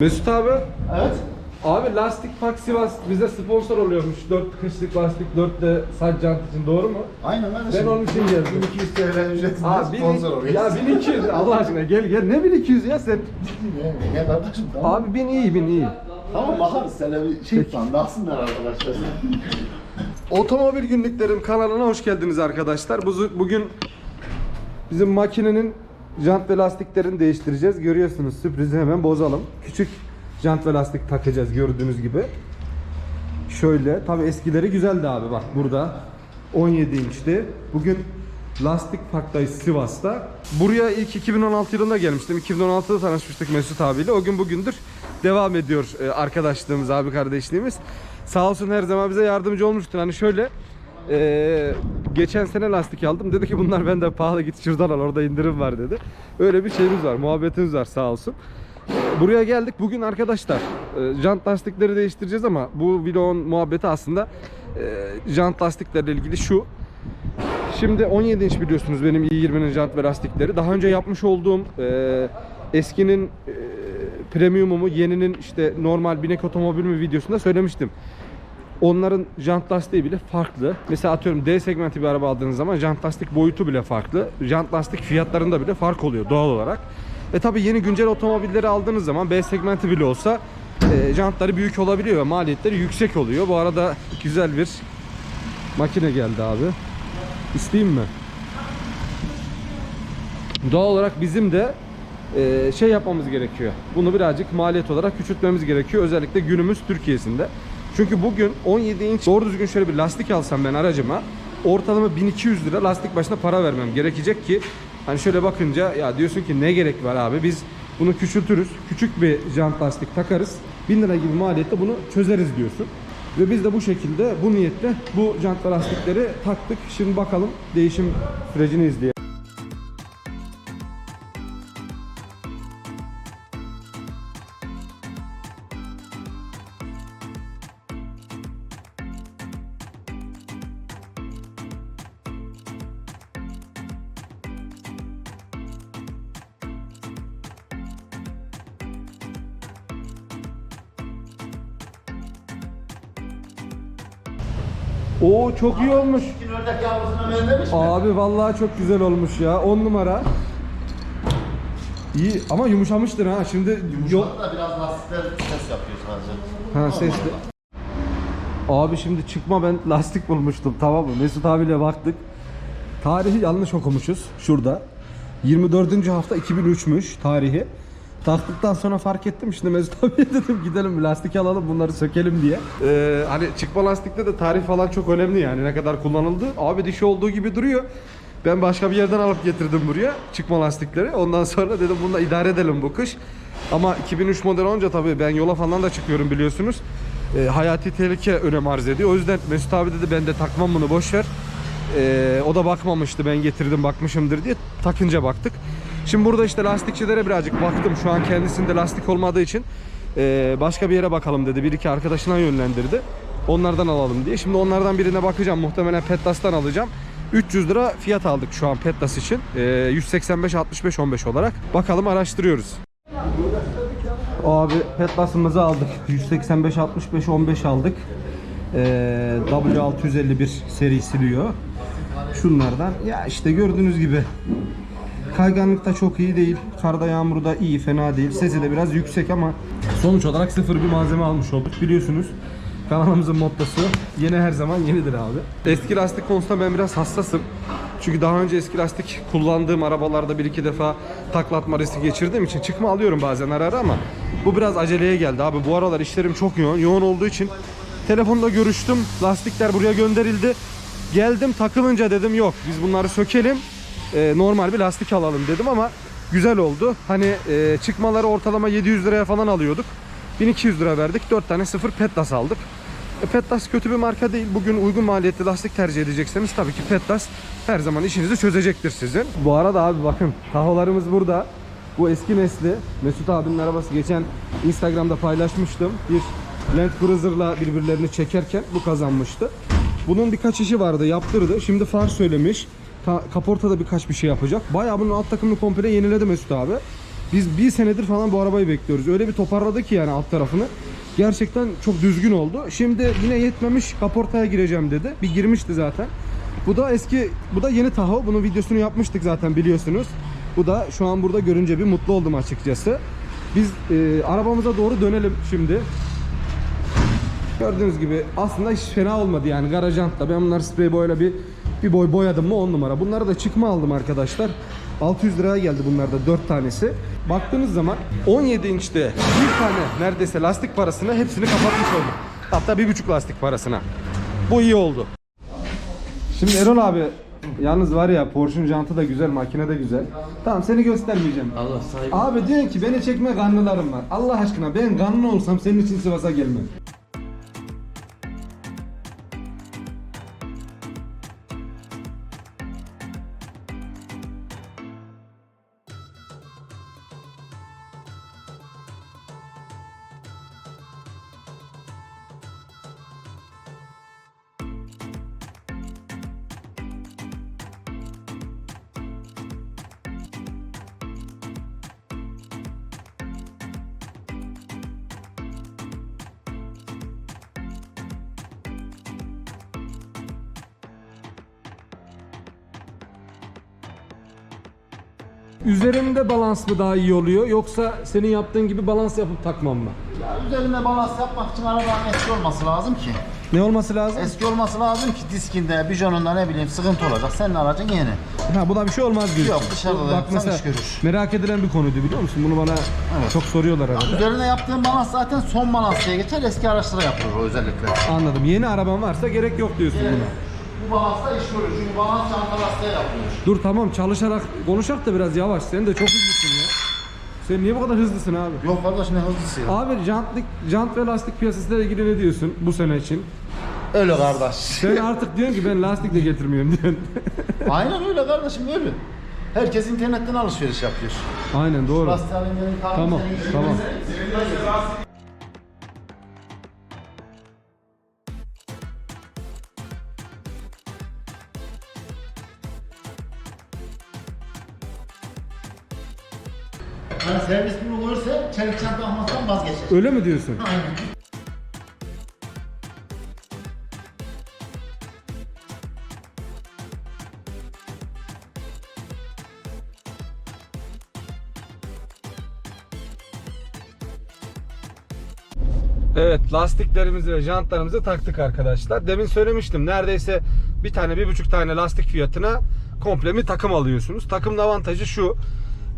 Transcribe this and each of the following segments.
Mesut abi, Evet. abi Lastik Park Sivas bize sponsor oluyormuş. 4 kışlık lastik, 4 de saç jant için doğru mu? Aynen ben de Ben şimdi onun için geldim. 1200 TL ücretinde Abi sponsor oluyor. ya 1200 Allah aşkına gel gel ne 1200 ya sen? Ne, ne kardeşim tamam. Abi 1000 iyi 1000 iyi. Tamam bakarız sana bir şey falan arkadaşlar. Otomobil Günlüklerim kanalına hoş geldiniz arkadaşlar. Bu- Bugün bizim makinenin jant ve lastiklerini değiştireceğiz. Görüyorsunuz sürprizi hemen bozalım. Küçük jant ve lastik takacağız gördüğünüz gibi. Şöyle tabi eskileri güzeldi abi bak burada 17 inçti. Bugün Lastik Park'tayız Sivas'ta. Buraya ilk 2016 yılında gelmiştim. 2016'da tanışmıştık Mesut abiyle. O gün bugündür devam ediyor e, arkadaşlığımız, abi kardeşliğimiz. Sağ olsun her zaman bize yardımcı olmuştur. Hani şöyle e, geçen sene lastik aldım. Dedi ki bunlar bende pahalı git şuradan al orada indirim var dedi. Öyle bir şeyimiz var, muhabbetimiz var sağ olsun. Buraya geldik. Bugün arkadaşlar e, jant lastikleri değiştireceğiz ama bu vlogun muhabbeti aslında e, jant lastiklerle ilgili şu. Şimdi 17 inç biliyorsunuz benim i20'nin jant ve lastikleri. Daha önce yapmış olduğum e, eskinin e, premiumumu, yeninin işte normal binek otomobil mi videosunda söylemiştim. Onların jant lastiği bile farklı. Mesela atıyorum D segmenti bir araba aldığınız zaman jant lastik boyutu bile farklı. Jant lastik fiyatlarında bile fark oluyor doğal olarak. Ve tabi yeni güncel otomobilleri aldığınız zaman B segmenti bile olsa e, jantları büyük olabiliyor ve maliyetleri yüksek oluyor. Bu arada güzel bir makine geldi abi. İsteyeyim mi? Doğal olarak bizim de e, şey yapmamız gerekiyor. Bunu birazcık maliyet olarak küçültmemiz gerekiyor. Özellikle günümüz Türkiye'sinde. Çünkü bugün 17 inç doğru düzgün şöyle bir lastik alsam ben aracıma ortalama 1200 lira lastik başına para vermem gerekecek ki hani şöyle bakınca ya diyorsun ki ne gerek var abi biz bunu küçültürüz. Küçük bir jant lastik takarız. 1000 lira gibi maliyette bunu çözeriz diyorsun. Ve biz de bu şekilde bu niyetle bu jant lastikleri taktık. Şimdi bakalım değişim sürecini izleyelim. Oo çok iyi olmuş. Ördek yavrusuna benzemiş mi? Abi vallahi çok güzel olmuş ya. 10 numara. İyi ama yumuşamıştır ha. Şimdi yol Yumuşak da biraz lastikler ses yapıyor sadece. ha sesli. Abi şimdi çıkma ben lastik bulmuştum tamam mı? Mesut abiyle baktık. Tarihi yanlış okumuşuz şurada. 24. hafta 2003'müş tarihi. Taktıktan sonra fark ettim şimdi Mesut abiye dedim gidelim lastik alalım bunları sökelim diye. Ee, hani çıkma lastikte de tarih falan çok önemli yani ne kadar kullanıldı. Abi dişi olduğu gibi duruyor. Ben başka bir yerden alıp getirdim buraya çıkma lastikleri. Ondan sonra dedim bununla idare edelim bu kış. Ama 2003 model olunca tabii ben yola falan da çıkıyorum biliyorsunuz. Ee, hayati tehlike önem arz ediyor. O yüzden Mesut abi dedi ben de takmam bunu boş ver. Ee, o da bakmamıştı ben getirdim bakmışımdır diye takınca baktık. Şimdi burada işte lastikçilere birazcık baktım. Şu an kendisinde lastik olmadığı için ee, başka bir yere bakalım dedi. Bir iki arkadaşına yönlendirdi. Onlardan alalım diye. Şimdi onlardan birine bakacağım. Muhtemelen Petlas'tan alacağım. 300 lira fiyat aldık şu an Petlas için. Ee, 185 65 15 olarak. Bakalım araştırıyoruz. Abi Petlas'ımızı aldık. 185 65 15 aldık. Ee, W651 seri siliyor. Şunlardan. Ya işte gördüğünüz gibi Kayganlıkta çok iyi değil. Karda yağmurda iyi, fena değil. Sesi de biraz yüksek ama sonuç olarak sıfır bir malzeme almış olduk. Biliyorsunuz kanalımızın mottosu yeni her zaman yenidir abi. Eski lastik konusunda ben biraz hassasım. Çünkü daha önce eski lastik kullandığım arabalarda bir iki defa taklatma riski geçirdiğim için çıkma alıyorum bazen ara ara ama bu biraz aceleye geldi abi. Bu aralar işlerim çok yoğun. Yoğun olduğu için telefonda görüştüm. Lastikler buraya gönderildi. Geldim takılınca dedim yok biz bunları sökelim e, normal bir lastik alalım dedim ama güzel oldu. Hani e, çıkmaları ortalama 700 liraya falan alıyorduk. 1200 lira verdik. 4 tane sıfır Petlas aldık. E, Petlas kötü bir marka değil. Bugün uygun maliyetli lastik tercih edecekseniz tabii ki Petlas her zaman işinizi çözecektir sizin. Bu arada abi bakın taholarımız burada. Bu eski nesli. Mesut abinin arabası geçen Instagram'da paylaşmıştım. Bir Land Cruiser'la birbirlerini çekerken bu kazanmıştı. Bunun birkaç işi vardı yaptırdı. Şimdi far söylemiş. Ta, kaportada birkaç bir şey yapacak. Bayağı bunun alt takımını komple yeniledi Mesut abi. Biz bir senedir falan bu arabayı bekliyoruz. Öyle bir toparladı ki yani alt tarafını. Gerçekten çok düzgün oldu. Şimdi yine yetmemiş kaportaya gireceğim dedi. Bir girmişti zaten. Bu da eski, bu da yeni Tahoe. Bunun videosunu yapmıştık zaten biliyorsunuz. Bu da şu an burada görünce bir mutlu oldum açıkçası. Biz e, arabamıza doğru dönelim şimdi. Gördüğünüz gibi aslında hiç fena olmadı yani garajantla. Ben bunları sprey boyayla bir bir boy boyadım mı 10 numara. Bunları da çıkma aldım arkadaşlar. 600 liraya geldi bunlarda 4 tanesi. Baktığınız zaman 17 inçte bir tane neredeyse lastik parasına hepsini kapatmış oldum. Hatta bir buçuk lastik parasına. Bu iyi oldu. Şimdi Erol abi yalnız var ya Porsche'un jantı da güzel, makine de güzel. Tamam seni göstermeyeceğim. Allah sahibi. Abi diyorsun ki beni çekme kanlılarım var. Allah aşkına ben kanlı olsam senin için Sivas'a gelmem. Üzerinde balans mı daha iyi oluyor yoksa senin yaptığın gibi balans yapıp takmam mı? Ya üzerinde balans yapmak için arabanın eski olması lazım ki. Ne olması lazım? Eski olması lazım ki diskinde, bijonunda ne bileyim sıkıntı olacak. Senin aracın yeni. Ha buna bir şey olmaz diyorsun. Yok, dışarıda da yapsan iş görür. merak edilen bir konuydu biliyor musun? Bunu bana çok soruyorlar arada. Üzerine yaptığın balans zaten son balans diye geçer. Eski araçlara yapılır o özellikle. Anladım. Yeni araban varsa gerek yok diyorsun buna. Bu balansta iş görür. Çünkü balans çanta lastiğe yapılır. Dur tamam çalışarak konuşak da biraz yavaş. Sen de çok hızlısın ya. Sen niye bu kadar hızlısın abi? Yok kardeş ne hızlısı ya. Abi jantlık, jant ve lastik piyasasıyla ilgili ne diyorsun bu sene için? Öyle kardeş. Sen artık diyorsun ki ben lastik de getirmiyorum diyorsun. Aynen öyle kardeşim öyle. Herkes internetten alışveriş yapıyor. Aynen doğru. Lastiği alayım dedim, Tamam senin- tamam. Hani servis bunu görürse çelik çanta almaktan vazgeçer. Öyle mi diyorsun? Aynen. Evet lastiklerimizi ve jantlarımızı taktık arkadaşlar. Demin söylemiştim neredeyse bir tane bir buçuk tane lastik fiyatına komple bir takım alıyorsunuz. Takımın avantajı şu.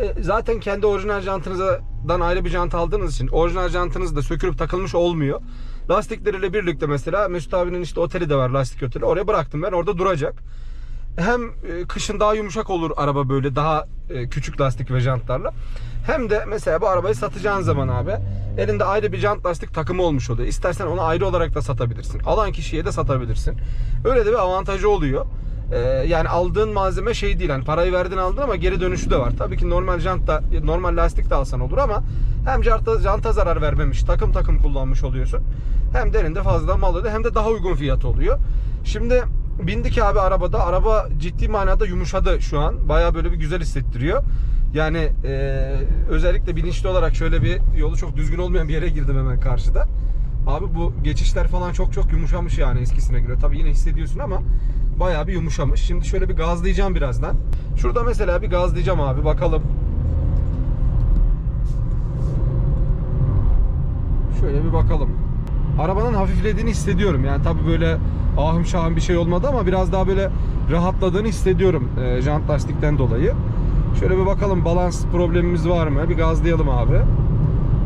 E, Zaten kendi orijinal jantınızdan ayrı bir jant aldığınız için orijinal jantınız da sökülüp takılmış olmuyor. Lastikleriyle birlikte mesela Mesut abinin işte oteli de var lastik oteli. Oraya bıraktım ben orada duracak. Hem e, kışın daha yumuşak olur araba böyle daha e, küçük lastik ve jantlarla. Hem de mesela bu arabayı satacağın zaman abi elinde ayrı bir jant lastik takımı olmuş oluyor. İstersen onu ayrı olarak da satabilirsin. Alan kişiye de satabilirsin. Öyle de bir avantajı oluyor. E, yani aldığın malzeme şey değil hani parayı verdin aldın ama geri dönüşü de var. Tabii ki normal jant da normal lastik de alsan olur ama hem janta, janta zarar vermemiş takım takım kullanmış oluyorsun. Hem de elinde fazla mal oluyor hem de daha uygun fiyat oluyor. Şimdi bindik abi arabada. Araba ciddi manada yumuşadı şu an. Bayağı böyle bir güzel hissettiriyor. Yani e, özellikle bilinçli olarak şöyle bir yolu çok düzgün olmayan bir yere girdim hemen karşıda. Abi bu geçişler falan çok çok yumuşamış yani eskisine göre. Tabii yine hissediyorsun ama bayağı bir yumuşamış. Şimdi şöyle bir gazlayacağım birazdan. Şurada mesela bir gazlayacağım abi bakalım. Şöyle bir bakalım. Arabanın hafiflediğini hissediyorum. Yani tabi böyle ahım şahım bir şey olmadı ama biraz daha böyle rahatladığını hissediyorum e, jant lastikten dolayı. Şöyle bir bakalım balans problemimiz var mı? Bir gazlayalım abi.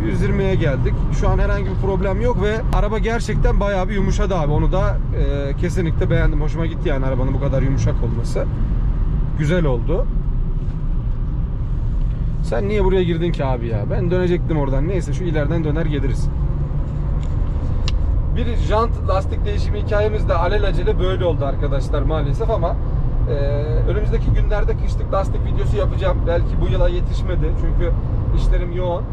120'ye geldik. Şu an herhangi bir problem yok ve araba gerçekten bayağı bir yumuşadı abi. Onu da e, kesinlikle beğendim. Hoşuma gitti yani arabanın bu kadar yumuşak olması. Güzel oldu. Sen niye buraya girdin ki abi ya? Ben dönecektim oradan. Neyse şu ileriden döner geliriz. Bir jant lastik değişimi hikayemiz de alelacele böyle oldu arkadaşlar maalesef ama e, önümüzdeki günlerde kışlık lastik videosu yapacağım. Belki bu yıla yetişmedi çünkü işlerim yoğun.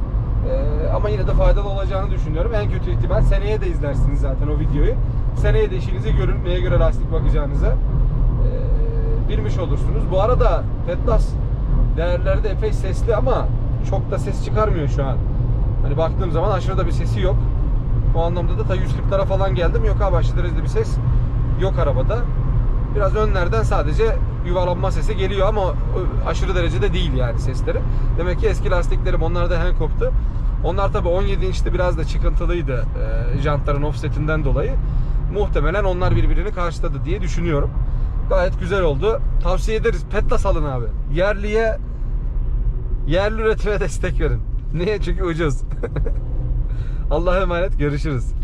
E, ama yine de faydalı olacağını düşünüyorum. En kötü ihtimal seneye de izlersiniz zaten o videoyu. Seneye de işinizi görün neye göre lastik bakacağınızı e, bilmiş olursunuz. Bu arada Petlas değerlerde epey sesli ama çok da ses çıkarmıyor şu an. Hani baktığım zaman aşırı bir sesi yok. O anlamda da ta 140'lara falan geldim. Yok abi aşırı bir ses yok arabada. Biraz önlerden sadece yuvarlanma sesi geliyor ama aşırı derecede değil yani sesleri. Demek ki eski lastiklerim onlar da Hankook'tu. Onlar tabi 17 inçte biraz da çıkıntılıydı e, jantların offsetinden dolayı. Muhtemelen onlar birbirini karşıladı diye düşünüyorum. Gayet güzel oldu. Tavsiye ederiz. Petlas alın abi. Yerliye yerli üretime destek verin. Niye? Çünkü ucuz. Allah'a emanet. Görüşürüz.